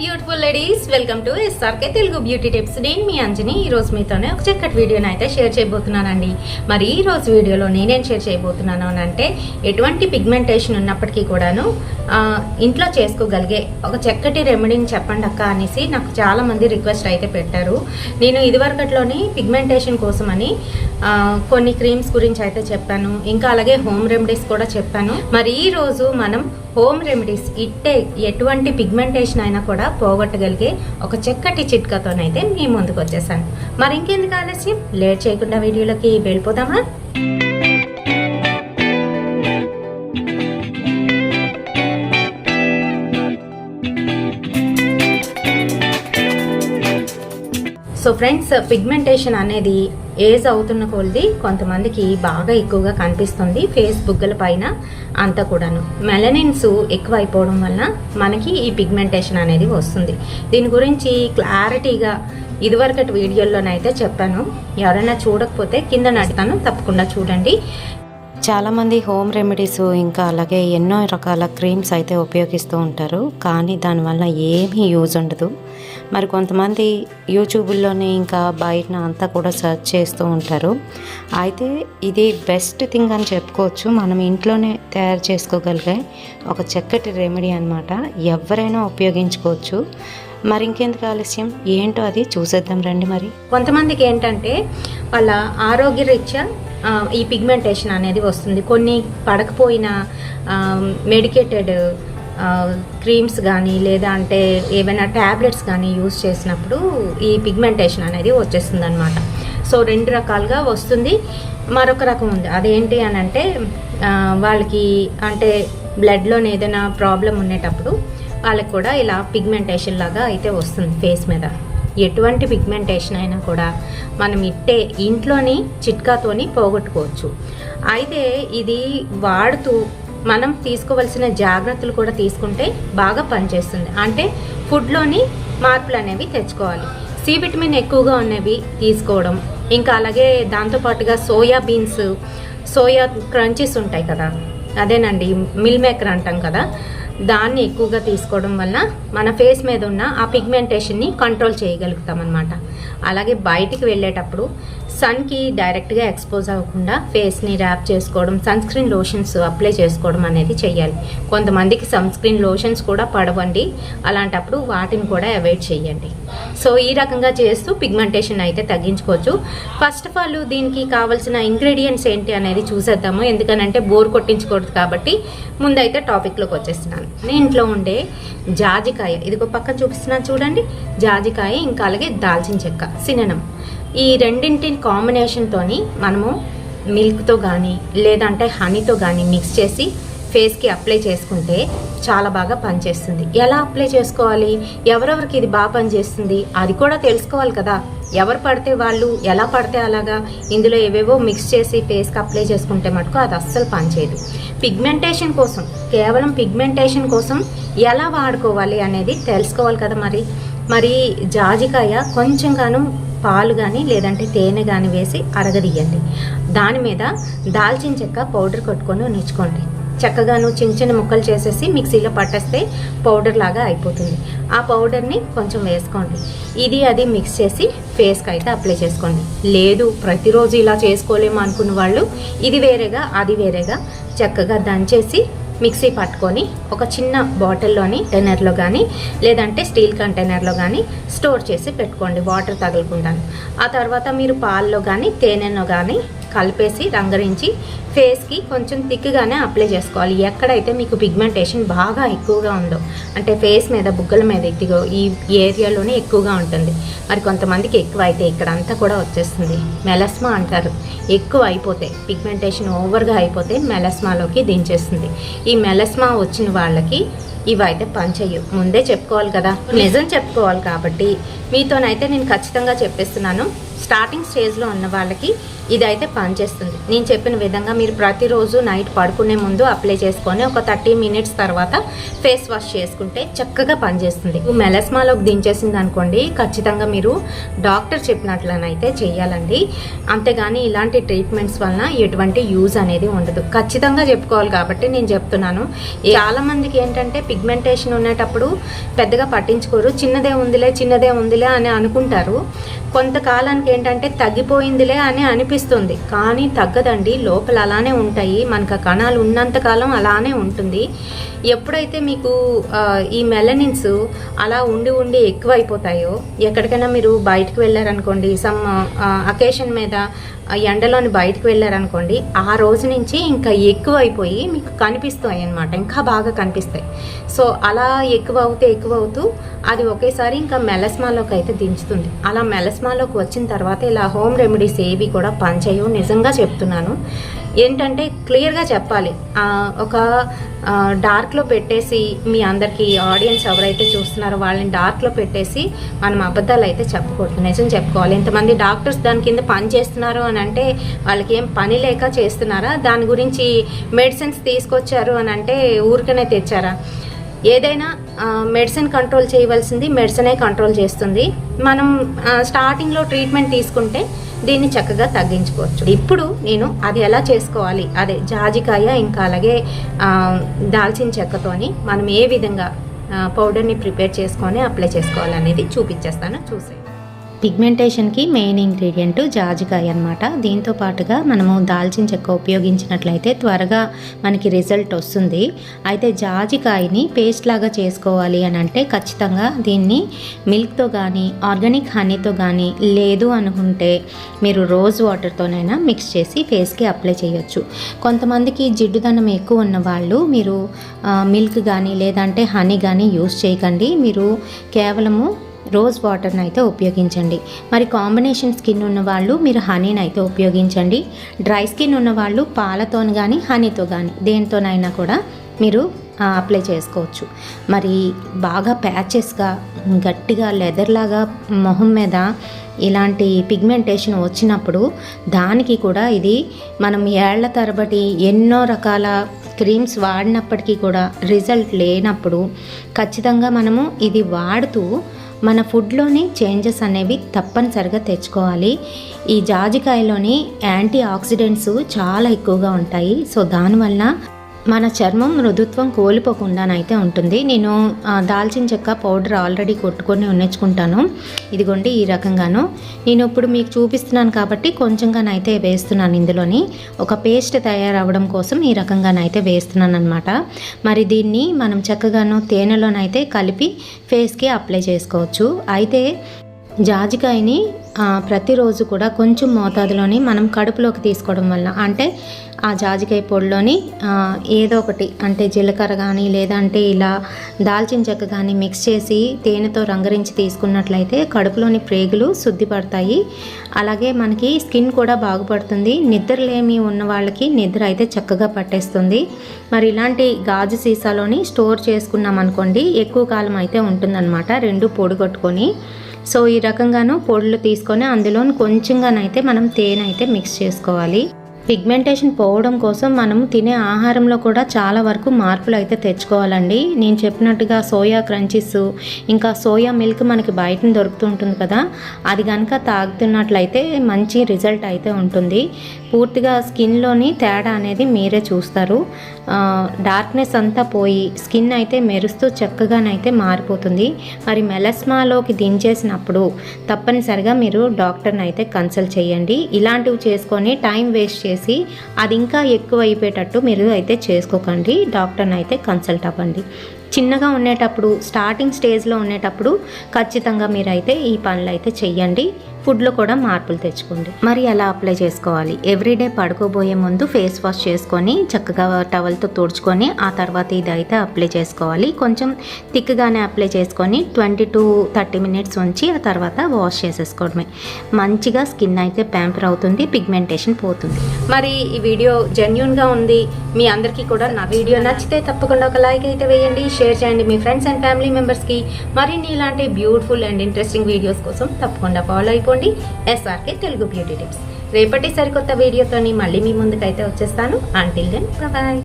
Beautiful ladies welcome to SRK Telugu beauty tips నేను మీ అంజని ఈ రోజు మీతోనే ఒక చక్కటి వీడియోని అయితే షేర్ చేయబోతున్నానండి. మరి ఈ రోజు వీడియోలో నేనేం షేర్ చేయబోతున్నాను అని అంటే ఎటువంటి పిగ్మెంటేషన్ ఉన్నప్పటికీ కూడాను ఇంట్లో చేసుకోగలిగే ఒక చక్కటి రెమెడీని చెప్పండి అక్క అనేసి నాకు చాలా మంది రిక్వెస్ట్ అయితే పెట్టారు. నేను ఇదివరకట్లోని పిగ్మెంటేషన్ కోసమని కొన్ని క్రీమ్స్ గురించి అయితే చెప్పాను. ఇంకా అలాగే హోమ్ రెమెడీస్ కూడా చెప్పాను. మరి ఈ రోజు మనం హోమ్ రెమెడీస్ ఇట్టే ఎటువంటి పిగ్మెంటేషన్ అయినా కూడా పోగొట్టగలిగే ఒక చక్కటి చిట్కాతోనైతే మీ ముందుకు వచ్చేసాను. మరి ఇంకెందుకు ఆలస్యం? లేట్ చేయకుండా వీడియోలోకి వెళ్ళిపోదామా సో ఫ్రెండ్స్ పిగ్మెంటేషన్ అనేది ఏజ్ అవుతున్న కొలది కొంతమందికి బాగా ఎక్కువగా కనిపిస్తుంది ఫేస్ బుగ్గల పైన అంతా కూడాను. మెలనిన్స్ ఎక్కువ అయిపోవడం వలన మనకి ఈ పిగ్మెంటేషన్ అనేది వస్తుంది. దీని గురించి క్లారిటీగా ఇదివరకటి వీడియోలోనైతే చెప్పాను. ఎవరైనా చూడకపోతే కింద నడుతాను తప్పకుండా చూడండి. చాలామంది హోమ్ రెమెడీస్ ఇంకా అలాగే ఎన్నో రకాల క్రీమ్స్ అయితే ఉపయోగిస్తూ ఉంటారు. కానీ దానివల్ల ఏమీ యూజ్ ఉండదు. మరి కొంతమంది యూట్యూబ్లోనే ఇంకా బయట అంతా కూడా సెర్చ్ చేస్తూ ఉంటారు. అయితే ఇది బెస్ట్ థింగ్ అని చెప్పుకోవచ్చు. మనం ఇంట్లోనే తయారు చేసుకోగలిగే ఒక చక్కటి రెమెడీ అనమాట ఎవరైనా ఉపయోగించుకోవచ్చు. మరి ఇంకెందుకు ఆలస్యం? ఏంటో అది చూసేద్దాం రండి మరి. కొంతమందికి ఏంటంటే వాళ్ళ ఆరోగ్య రీత్యా ఈ పిగ్మెంటేషన్ అనేది వస్తుంది. కొన్ని పడకపోయిన మెడికేటెడ్ క్రీమ్స్ కానీ లేదా అంటే ఏవైనా ట్యాబ్లెట్స్ కానీ యూస్ చేసినప్పుడు ఈ పిగ్మెంటేషన్ అనేది వచ్చేస్తుంది అనమాట సో రెండు రకాలుగా వస్తుంది. మరొక రకం ఉంది. అదేంటి అని అంటే వాళ్ళకి అంటే బ్లడ్లోనే ఏదైనా ప్రాబ్లం ఉండేటప్పుడు వాళ్ళకి కూడా ఇలా పిగ్మెంటేషన్ లాగా అయితే వస్తుంది ఫేస్ మీద. ఎటువంటి పిగ్మెంటేషన్ అయినా కూడా మనం ఇట్టే ఇంట్లోని చిట్కాతోని పోగొట్టుకోవచ్చు. అయితే ఇది వాడుతూ మనం తీసుకోవలసిన జాగ్రత్తలు కూడా తీసుకుంటే బాగా పనిచేస్తుంది. అంటే ఫుడ్లోని మార్పులు అనేవి తెచ్చుకోవాలి. సి విటమిన్ ఎక్కువగా ఉన్నవి తీసుకోవడం ఇంకా అలాగే దాంతోపాటుగా సోయా బీన్స్ సోయా క్రంచెస్ ఉంటాయి కదా అదేనండి మిల్ మేకర్ అంటాం కదా. దాన్ని ఎక్కువగా తీసుకోవడం వల్ల మన ఫేస్ మీద ఉన్న ఆ పిగ్మెంటేషన్ని కంట్రోల్ చేయగలుగుతాం అనమాట అలాగే బయటికి వెళ్ళేటప్పుడు సన్కి డైరెక్ట్గా ఎక్స్పోజ్ అవ్వకుండా ఫేస్ని ర్యాప్ చేసుకోవడం సన్ స్క్రీన్ లోషన్స్ అప్లై చేసుకోవడం అనేది చేయాలి కొంతమందికి సన్ స్క్రీన్ లోషన్స్ కూడా పడవండి. అలాంటప్పుడు వాటిని కూడా అవాయిడ్ చేయండి సో ఈ రకంగా చేస్తూ పిగ్మెంటేషన్ అయితే తగ్గించుకోవచ్చు. ఫస్ట్ ఆఫ్ ఆల్ దీనికి కావాల్సిన ఇంగ్రీడియంట్స్ ఏంటి అనేది చూసేద్దాము. ఎందుకనంటే బోర్ కొట్టించకూడదు కాబట్టి ముందైతే టాపిక్లోకి వచ్చేస్తున్నాను. నేను ఇంట్లో ఉండే జాజికాయ ఇదిగో పక్కన చూపిస్తున్నాను చూడండి. జాజికాయ ఇంకా అలాగే దాల్చిన చెక్క సిననం ఈ రెండింటి కాంబినేషన్తోని మనము మిల్క్తో కానీ లేదంటే హనీతో కానీ మిక్స్ చేసి ఫేస్కి అప్లై చేసుకుంటే చాలా బాగా పనిచేస్తుంది. ఎలా అప్లై చేసుకోవాలి? ఎవరెవరికి ఇది బాగా పనిచేస్తుంది? అది కూడా తెలుసుకోవాలి కదా. ఎవరు పడితే వాళ్ళు ఎలా పడితే అలాగా ఇందులో ఏవేవో మిక్స్ చేసి ఫేస్కి అప్లై చేసుకుంటే మటుకు అది అస్సలు పనిచేయదు పిగ్మెంటేషన్ కోసం కేవలం పిగ్మెంటేషన్ కోసం ఎలా వాడుకోవాలి అనేది తెలుసుకోవాలి కదా మరి. మరి జాజికాయ కొంచెం గాను పాలు కానీ లేదంటే తేనె కానీ వేసి అరగదీయండి. దాని మీద దాల్చిన చెక్క పౌడర్ కొట్టుకొని ఉంచుకోండి. చక్కగాను చిన్న చిన్న ముక్కలు చేసేసి మిక్సీలో పట్టేస్తే పౌడర్ లాగా అయిపోతుంది. ఆ పౌడర్ని కొంచెం వేసుకోండి. ఇది అది మిక్స్ చేసి ఫేస్కి అయితే అప్లై చేసుకోండి. లేదు ప్రతిరోజు ఇలా చేసుకోలేము అనుకున్న వాళ్ళు ఇది వేరేగా అది వేరేగా చక్కగా దంచేసి మిక్సీ పట్టుకొని ఒక చిన్న బాటిల్లోని టెనర్లో కానీ లేదంటే స్టీల్ కంటైనర్లో కానీ స్టోర్ చేసి పెట్టుకోండి వాటర్ తగలకుండాను. ఆ తర్వాత మీరు పాల్లో కానీ తేనెలో కానీ కలిపేసి రంగరించి ఫేస్కి కొంచెం థిక్గానే అప్లై చేసుకోవాలి. ఎక్కడైతే మీకు పిగ్మెంటేషన్ బాగా ఎక్కువగా ఉందో అంటే ఫేస్ మీద బుగ్గల మీద ఇదిగో ఈ ఏరియాలోనే ఎక్కువగా ఉంటుంది. మరి కొంతమందికి ఎక్కువ అయితే ఇక్కడ అంతా కూడా వచ్చేస్తుంది. మెలస్మా అంటారు. ఎక్కువ అయిపోతే పిగ్మెంటేషన్ ఓవర్గా అయిపోతే మెలస్మాలోకి దించేస్తుంది. ఈ మెలస్మా వచ్చిన వాళ్ళకి ఇవైతే పనిచేయవు ముందే చెప్పుకోవాలి కదా. నిజం చెప్పుకోవాలి కాబట్టి. మీతోనైతే నేను ఖచ్చితంగా చెప్పేస్తున్నాను. స్టార్టింగ్ స్టేజ్లో ఉన్న వాళ్ళకి ఇది అయితే పనిచేస్తుంది నేను చెప్పిన విధంగా మీరు ప్రతిరోజు నైట్ పడుకునే ముందు అప్లై చేసుకొని ఒక థర్టీ మినిట్స్ తర్వాత ఫేస్ వాష్ చేసుకుంటే చక్కగా పనిచేస్తుంది మెలస్మాలోకి దించేసింది అనుకోండి ఖచ్చితంగా మీరు డాక్టర్ చెప్పినట్లనైతే చేయాలండి అంతేగాని ఇలాంటి ట్రీట్మెంట్స్ వలన ఎటువంటి యూజ్ అనేది ఉండదు. ఖచ్చితంగా చెప్పుకోవాలి కాబట్టి నేను చెప్తున్నాను. చాలామందికి ఏంటంటే ఏంటంటే పిగ్మెంటేషన్ ఉండేటప్పుడు పెద్దగా పట్టించుకోరు. చిన్నదే ఉందిలే చిన్నదే ఉందిలే అని అనుకుంటారు. కొంతకాలానికి ఏంటంటే తగ్గిపోయిందిలే అని అనిపిస్తుంది. కానీ తగ్గదండి. లోపల అలానే ఉంటాయి. మనకు ఆ కణాలు ఉన్నంత కాలం అలానే ఉంటుంది. ఎప్పుడైతే మీకు ఈ మెలనిన్స్ అలా ఉండి ఉండి ఎక్కువ అయిపోతాయో ఎక్కడికైనా మీరు బయటకు వెళ్ళారనుకోండి సమ్ అకేషన్ మీద ఎండలోని బయటకు వెళ్ళారనుకోండి ఆ రోజు నుంచి ఇంకా ఎక్కువ అయిపోయి మీకు కనిపిస్తాయి అన్నమాట. ఇంకా బాగా కనిపిస్తాయి. సో అలా ఎక్కువ అవుతే ఎక్కువ అవుతూ అది ఒకేసారి ఇంకా మెలస్మాలోకి అయితే దించుతుంది. అలా మెలస్మాలోకి వచ్చిన తర్వాత ఇలా హోమ్ రెమెడీస్ ఏవి కూడా పనిచేయవు. నిజంగా చెప్తున్నాను. ఏంటంటే క్లియర్గా చెప్పాలి. ఒక డార్క్లో పెట్టేసి మీ అందరికీ ఆడియన్స్ ఎవరైతే చూస్తున్నారో వాళ్ళని డార్క్లో పెట్టేసి మనం అబద్ధాలు అయితే చెప్పకూడదు. నిజం చెప్పుకోవాలి. ఇంతమంది డాక్టర్స్ దాని కింద పని చేస్తున్నారు అని అంటే వాళ్ళకి ఏం పని లేక చేస్తున్నారా? దాని గురించి మెడిసిన్స్ తీసుకొచ్చారు అని అంటే ఊరికనే తెచ్చారా? ఏదైనా మెడిసిన్ కంట్రోల్ చేయవలసింది మెడిసినే కంట్రోల్ చేస్తుంది. మనం స్టార్టింగ్లో ట్రీట్మెంట్ తీసుకుంటే దీన్ని చక్కగా తగ్గించుకోవచ్చు. ఇప్పుడు నేను అది ఎలా చేసుకోవాలి? అదే జాజికాయ ఇంకా అలాగే దాల్చిన చెక్కతోని మనం ఏ విధంగా పౌడర్ని ప్రిపేర్ చేసుకొని అప్లై చేసుకోవాలనేది చూపించేస్తాను. చూసే పిగ్మెంటేషన్కి మెయిన్ ఇంగ్రీడియంట్ జాజికాయ అనమాట దీంతో పాటుగా మనము దాల్చిన చెక్క ఉపయోగించినట్లయితే త్వరగా మనకి రిజల్ట్ వస్తుంది. అయితే జాజికాయని పేస్ట్ లాగా చేసుకోవాలి అని అంటే ఖచ్చితంగా దీన్ని మిల్క్తో కానీ ఆర్గానిక్ హనీతో కానీ లేదు అనుకుంటే మీరు రోజ్ వాటర్తోనైనా మిక్స్ చేసి ఫేస్కి అప్లై చేయొచ్చు. కొంతమందికి జిడ్డుదనం ఎక్కువ ఉన్న వాళ్ళు మీరు మిల్క్ కానీ లేదంటే హనీ కానీ యూస్ చేయకండి. మీరు కేవలము రోజ్ వాటర్ని అయితే ఉపయోగించండి. మరి కాంబినేషన్ స్కిన్ ఉన్న వాళ్ళు మీరు హనీని అయితే ఉపయోగించండి. డ్రై స్కిన్ ఉన్న వాళ్ళు పాలతో కానీ హనీతో కానీ దేనితోనైనా కూడా మీరు అప్లై చేసుకోవచ్చు. మరి బాగా ప్యాచెస్గా గట్టిగా లెదర్లాగా మొహం మీద ఇలాంటి పిగ్మెంటేషన్ వచ్చినప్పుడు దానికి కూడా ఇది మనం ఏళ్ళ తరబడి ఎన్నో రకాల క్రీమ్స్ వాడినప్పటికీ కూడా రిజల్ట్ లేనప్పుడు ఖచ్చితంగా మనము ఇది వాడుతూ మన ఫుడ్లోని చేంజెస్ అనేవి తప్పనిసరిగా తెచ్చుకోవాలి. ఈ జాజికాయలోని యాంటీ ఆక్సిడెంట్స్ చాలా ఎక్కువగా ఉంటాయి. సో దానివల్ల మన చర్మం మృదుత్వం కోల్పోకుండానైతే ఉంటుంది. నేను దాల్చిన చెక్క పౌడర్ ఆల్రెడీ కొట్టుకొని ఉన్నచ్చుకుంటాను ఇదిగోండి ఈ రకంగాను. నేను ఇప్పుడు మీకు చూపిస్తున్నాను కాబట్టి కొంచెంగానైతే వేస్తున్నాను ఇందులోని. ఒక పేస్ట్ తయారవడం కోసం ఈ రకంగానైతే వేస్తున్నాను అనమాట మరి దీన్ని మనం చక్కగాను తేనెలోనైతే కలిపి ఫేస్కి అప్లై చేసుకోవచ్చు. అయితే జాజికాయని ప్రతిరోజు కూడా కొంచెం మోతాదులోని మనం కడుపులోకి తీసుకోవడం వల్ల అంటే ఆ జాజికాయ పొడిలోని ఏదో ఒకటి అంటే జీలకర్ర కానీ లేదంటే ఇలా దాల్చిన చెక్క కానీ మిక్స్ చేసి తేనెతో రంగరించి తీసుకున్నట్లయితే కడుపులోని ప్రేగులు శుద్ధిపడతాయి. అలాగే మనకి స్కిన్ కూడా బాగుపడుతుంది. నిద్రలేమి ఉన్న వాళ్ళకి నిద్ర అయితే చక్కగా పట్టేస్తుంది. మరి ఇలాంటి గాజు సీసాలోని స్టోర్ చేసుకున్నాం అనుకోండి ఎక్కువ కాలం అయితే ఉంటుందన్నమాట. రెండు పొడి కొట్టుకొని సో ఈ రకంగాను పొడులు తీసుకొని అందులో కొంచెంగానైతే మనం తేనె అయితే మిక్స్ చేసుకోవాలి. పిగ్మెంటేషన్ పోవడం కోసం మనం తినే ఆహారంలో కూడా చాలా వరకు మార్పులు అయితే తెచ్చుకోవాలండి. నేను చెప్పినట్టుగా సోయా క్రంచీస్ ఇంకా సోయా మిల్క్ మనకి బయట దొరుకుతుంటుంది కదా. అది కనుక తాగుతున్నట్లయితే మంచి రిజల్ట్ అయితే ఉంటుంది. పూర్తిగా స్కిన్లోని తేడా అనేది మీరే చూస్తారు. డార్క్నెస్ అంతా పోయి స్కిన్ అయితే మెరుస్తూ చక్కగానైతే మారిపోతుంది. మరి మెలస్మాలోకి దించేసినప్పుడు తప్పనిసరిగా మీరు డాక్టర్ని అయితే కన్సల్ట్ చేయండి. ఇలాంటివి చేసుకొని టైం వేస్ట్ చేసి అది ఇంకా ఎక్కువ అయిపోయేటట్టు మీరు అయితే చేసుకోకండి. డాక్టర్ని అయితే కన్సల్ట్ అవ్వండి. చిన్నగా ఉండేటప్పుడు స్టార్టింగ్ స్టేజ్లో ఉండేటప్పుడు ఖచ్చితంగా మీరైతే ఈ పనులు అయితే చెయ్యండి. ఫుడ్లో కూడా మార్పులు తెచ్చుకోండి. మరి ఎలా అప్లై చేసుకోవాలి? ఎవ్రీడే పడుకోబోయే ముందు ఫేస్ వాష్ చేసుకొని చక్కగా టవల్తో తుడుచుకొని ఆ తర్వాత ఇది అయితే అప్లై చేసుకోవాలి. కొంచెం థిక్గానే అప్లై చేసుకొని ట్వంటీ టు థర్టీ మినిట్స్ ఉంచి ఆ తర్వాత వాష్ చేసేసుకోవడమే. మంచిగా స్కిన్ అయితే ప్యాంపర్ అవుతుంది పిగ్మెంటేషన్ పోతుంది. మరి ఈ వీడియో జెన్యున్గా ఉంది. మీ అందరికీ కూడా నా వీడియో నచ్చితే తప్పకుండా ఒక లైక్ అయితే వేయండి. షేర్ చేయండి మీ ఫ్రెండ్స్ అండ్ ఫ్యామిలీ మెంబర్స్కి. మరిన్ని ఇలాంటి బ్యూటిఫుల్ అండ్ ఇంట్రెస్టింగ్ వీడియోస్ కోసం తప్పకుండా ఫాలో అయిపోండి చేసుకోండి ఎస్ఆర్కే తెలుగు బ్యూటీ టిప్స్ రేపటి సరికొత్త వీడియోతోని మళ్ళీ మీ ముందుకైతే వచ్చేస్తాను. Until then bye